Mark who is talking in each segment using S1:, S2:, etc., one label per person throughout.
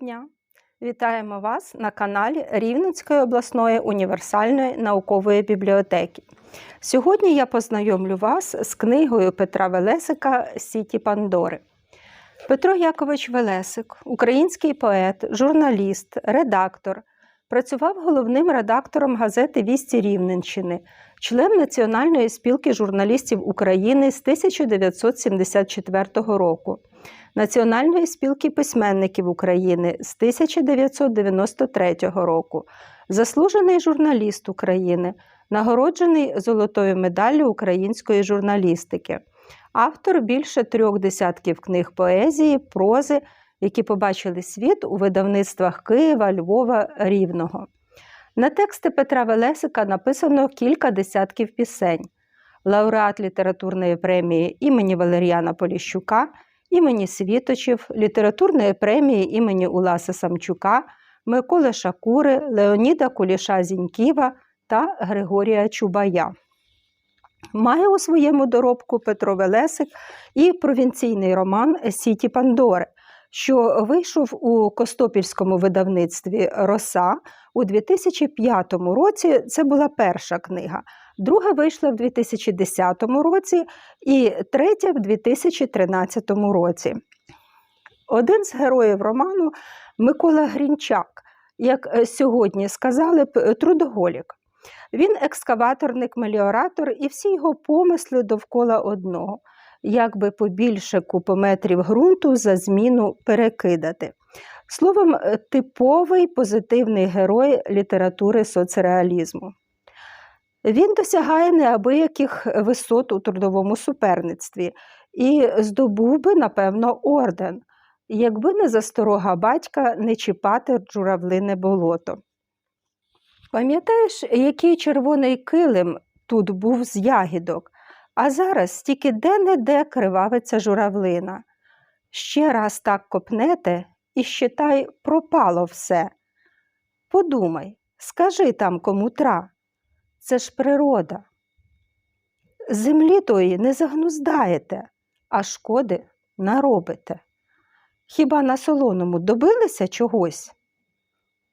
S1: дня! Вітаємо вас на каналі Рівненської обласної універсальної наукової бібліотеки. Сьогодні я познайомлю вас з книгою Петра Велесика Сіті Пандори. Петро Якович Велесик, український поет, журналіст, редактор, працював головним редактором газети Вісті Рівненщини, член Національної спілки журналістів України з 1974 року. Національної спілки письменників України з 1993 року, заслужений журналіст України, нагороджений золотою медаллю української журналістики, автор більше трьох десятків книг поезії, прози, які побачили світ у видавництвах Києва, Львова, Рівного. На тексти Петра Велесика написано кілька десятків пісень, лауреат літературної премії імені Валеріана Поліщука імені Світочів, літературної премії імені Уласа Самчука, Миколи Шакури, Леоніда Куліша Зіньківа та Григорія Чубая. Має у своєму доробку Петро Велесик і провінційний роман Сіті Пандори, що вийшов у Костопільському видавництві Роса у 2005 році. Це була перша книга. Друга вийшла в 2010 році і третя в 2013 році. Один з героїв роману Микола Грінчак, як сьогодні сказали б, трудоголік. Він екскаваторник, меліоратор, і всі його помисли довкола одного, як би побільше кубометрів ґрунту за зміну перекидати. Словом, типовий позитивний герой літератури соцреалізму. Він досягає неабияких висот у трудовому суперництві і здобув би, напевно, орден, якби не засторога батька не чіпати журавлине болото. Пам'ятаєш, який червоний килим тут був з ягідок, а зараз тільки де-не-де кривавиться журавлина. Ще раз так копнете і считай, пропало все. Подумай, скажи там кому тра. Це ж природа. Землі тої не загнуздаєте, а шкоди наробите. Хіба на солоному добилися чогось?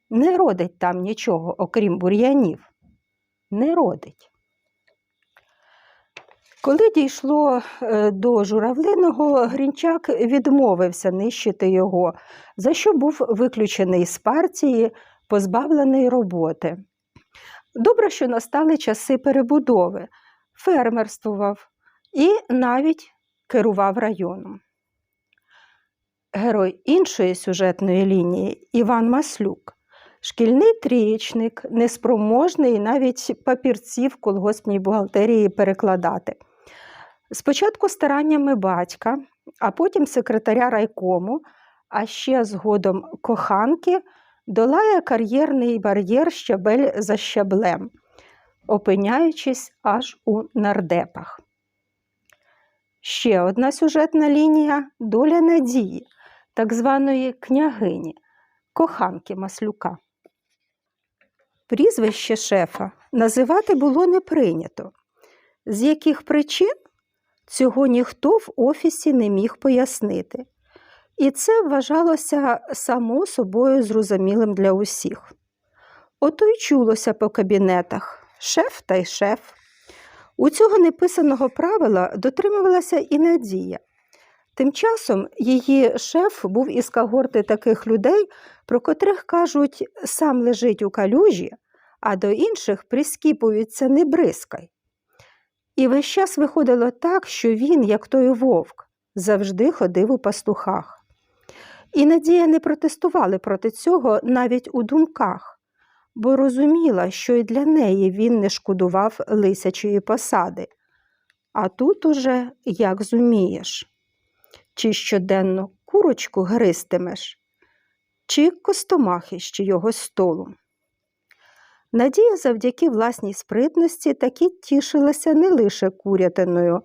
S1: Не родить там нічого, окрім бур'янів. Не родить. Коли дійшло е, до журавлиного, Грінчак відмовився нищити його, за що був виключений з партії, позбавлений роботи. Добре, що настали часи перебудови, фермерствував і навіть керував районом. Герой іншої сюжетної лінії Іван Маслюк, шкільний трієчник, неспроможний навіть папірці в колгоспній бухгалтерії перекладати. Спочатку стараннями батька, а потім секретаря райкому, а ще згодом коханки долає кар'єрний бар'єр щабель за щаблем, опиняючись аж у нардепах. Ще одна сюжетна лінія доля надії, так званої княгині, коханки Маслюка. Прізвище шефа називати було не прийнято. З яких причин цього ніхто в офісі не міг пояснити. І це вважалося само собою зрозумілим для усіх. Ото й чулося по кабінетах шеф та й шеф. У цього неписаного правила дотримувалася і Надія. Тим часом її шеф був із когорти таких людей, про котрих кажуть, сам лежить у калюжі, а до інших прискіпуються не бризкай. І весь час виходило так, що він, як той вовк, завжди ходив у пастухах. І Надія не протестували проти цього навіть у думках, бо розуміла, що і для неї він не шкодував лисячої посади. А тут уже як зумієш, чи щоденно курочку гристимеш, чи костомахи ще його столу. Надія завдяки власній спритності таки тішилася не лише курятиною,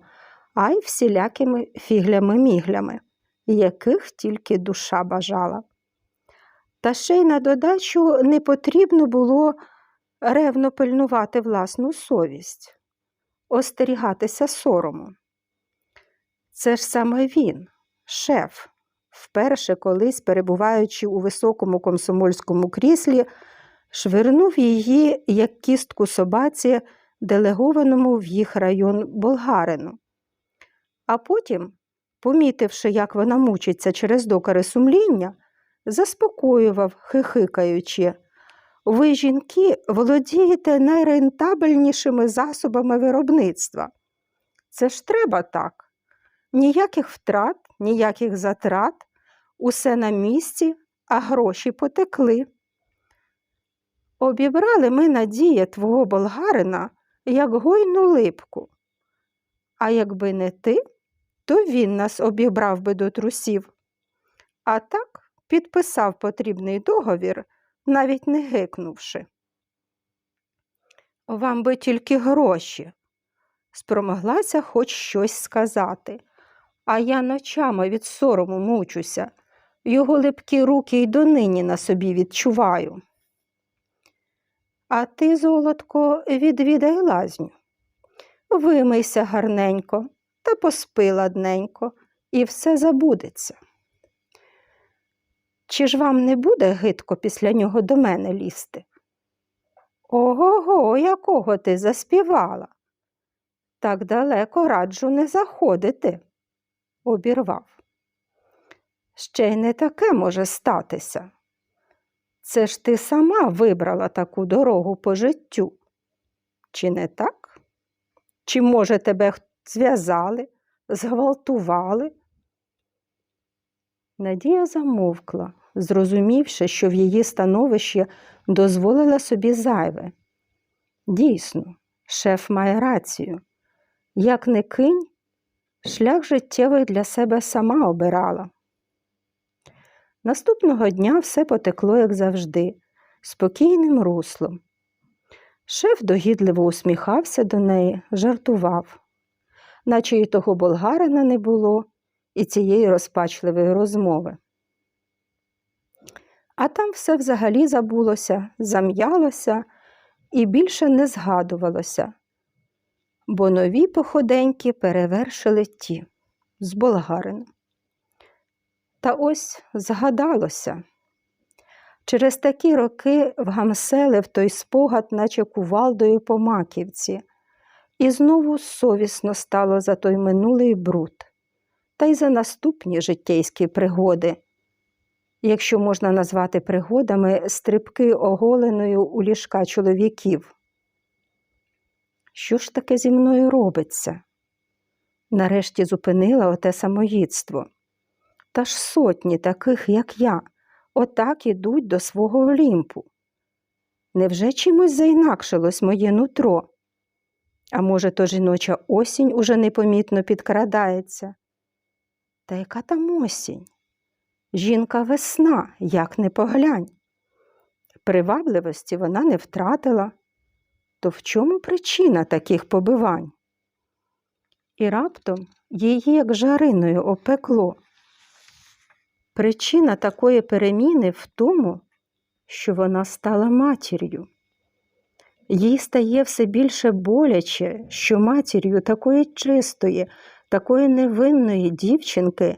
S1: а й всілякими фіглями-міглями яких тільки душа бажала. Та ще й на додачу не потрібно було ревно пильнувати власну совість, остерігатися сорому. Це ж саме він, шеф, вперше колись, перебуваючи у високому комсомольському кріслі, швирнув її, як кістку собаці, делегованому в їх район болгарину. А потім, помітивши, як вона мучиться через докари сумління, заспокоював, хихикаючи. Ви, жінки, володієте найрентабельнішими засобами виробництва. Це ж треба так. Ніяких втрат, ніяких затрат, усе на місці, а гроші потекли. Обібрали ми надія твого болгарина, як гойну липку. А якби не ти, то він нас обібрав би до трусів. А так підписав потрібний договір, навіть не гикнувши. Вам би тільки гроші, спромоглася хоч щось сказати, а я ночами від сорому мучуся, його липкі руки й донині на собі відчуваю. А ти, золотко, відвідай лазню. Вимийся гарненько та поспи ладненько, і все забудеться. Чи ж вам не буде гидко після нього до мене лізти? Ого го, якого ти заспівала? Так далеко раджу не заходити, обірвав. Ще й не таке може статися. Це ж ти сама вибрала таку дорогу по життю. Чи не так? Чи, може, тебе х- зв'язали, зґвалтували? Надія замовкла, зрозумівши, що в її становищі дозволила собі зайве. Дійсно, шеф має рацію. Як не кинь, шлях життєвий для себе сама обирала. Наступного дня все потекло, як завжди, спокійним руслом. Шеф догідливо усміхався до неї, жартував, наче і того болгарина не було, і цієї розпачливої розмови. А там все взагалі забулося, зам'ялося і більше не згадувалося, бо нові походеньки перевершили ті з болгарина. Та ось згадалося. Через такі роки вгамселив той спогад, наче кувалдою по маківці, і знову совісно стало за той минулий бруд, та й за наступні життєйські пригоди, якщо можна назвати пригодами стрибки оголеною у ліжка чоловіків. Що ж таке зі мною робиться? Нарешті зупинила оте самоїдство. Та ж сотні таких, як я, отак ідуть до свого Олімпу. Невже чимось заінакшилось моє нутро? А може, то жіноча осінь уже непомітно підкрадається? Та яка там осінь? Жінка весна, як не поглянь. Привабливості вона не втратила. То в чому причина таких побивань? І раптом її як жариною опекло. Причина такої переміни в тому, що вона стала матір'ю. Їй стає все більше боляче, що матір'ю такої чистої, такої невинної дівчинки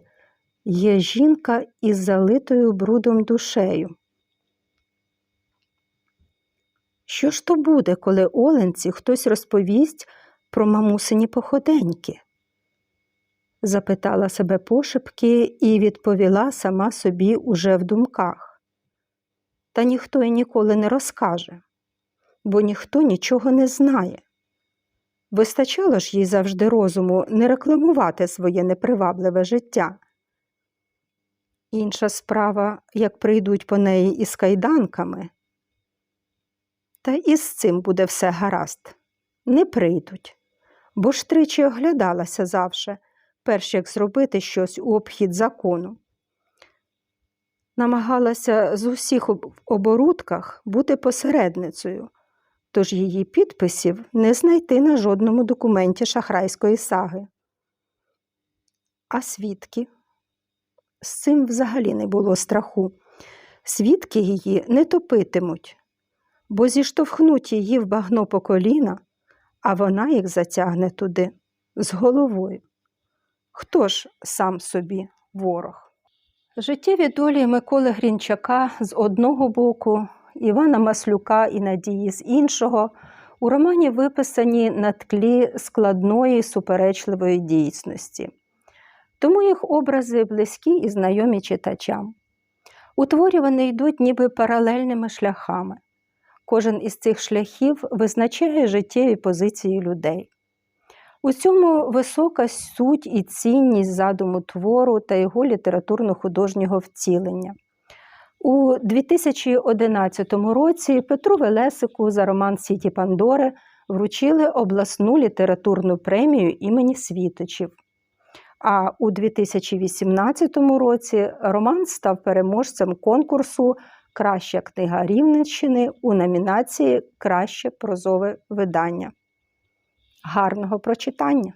S1: є жінка із залитою брудом душею. Що ж то буде, коли Оленці хтось розповість про мамусині походеньки? запитала себе пошепки і відповіла сама собі уже в думках. Та ніхто і ніколи не розкаже, бо ніхто нічого не знає. Вистачало ж їй завжди розуму не рекламувати своє непривабливе життя. Інша справа, як прийдуть по неї із кайданками. Та і з цим буде все гаразд. Не прийдуть, бо ж тричі оглядалася завше, перш як зробити щось у обхід закону. Намагалася з усіх оборудках бути посередницею, тож її підписів не знайти на жодному документі шахрайської саги. А свідки? З цим взагалі не було страху. Свідки її не топитимуть, бо зіштовхнуть її в багно по коліна, а вона їх затягне туди з головою. Хто ж сам собі ворог? Життєві долі Миколи Грінчака з одного боку, Івана Маслюка і Надії з іншого у романі виписані на тлі складної суперечливої дійсності. Тому їх образи близькі і знайомі читачам. У творі вони йдуть ніби паралельними шляхами. Кожен із цих шляхів визначає життєві позиції людей. У цьому висока суть і цінність задуму твору та його літературно-художнього втілення. У 2011 році Петру Велесику за роман Сіті Пандори вручили обласну літературну премію імені Світочів. А у 2018 році роман став переможцем конкурсу Краща книга Рівненщини у номінації Краще прозове видання. Гарного прочитання!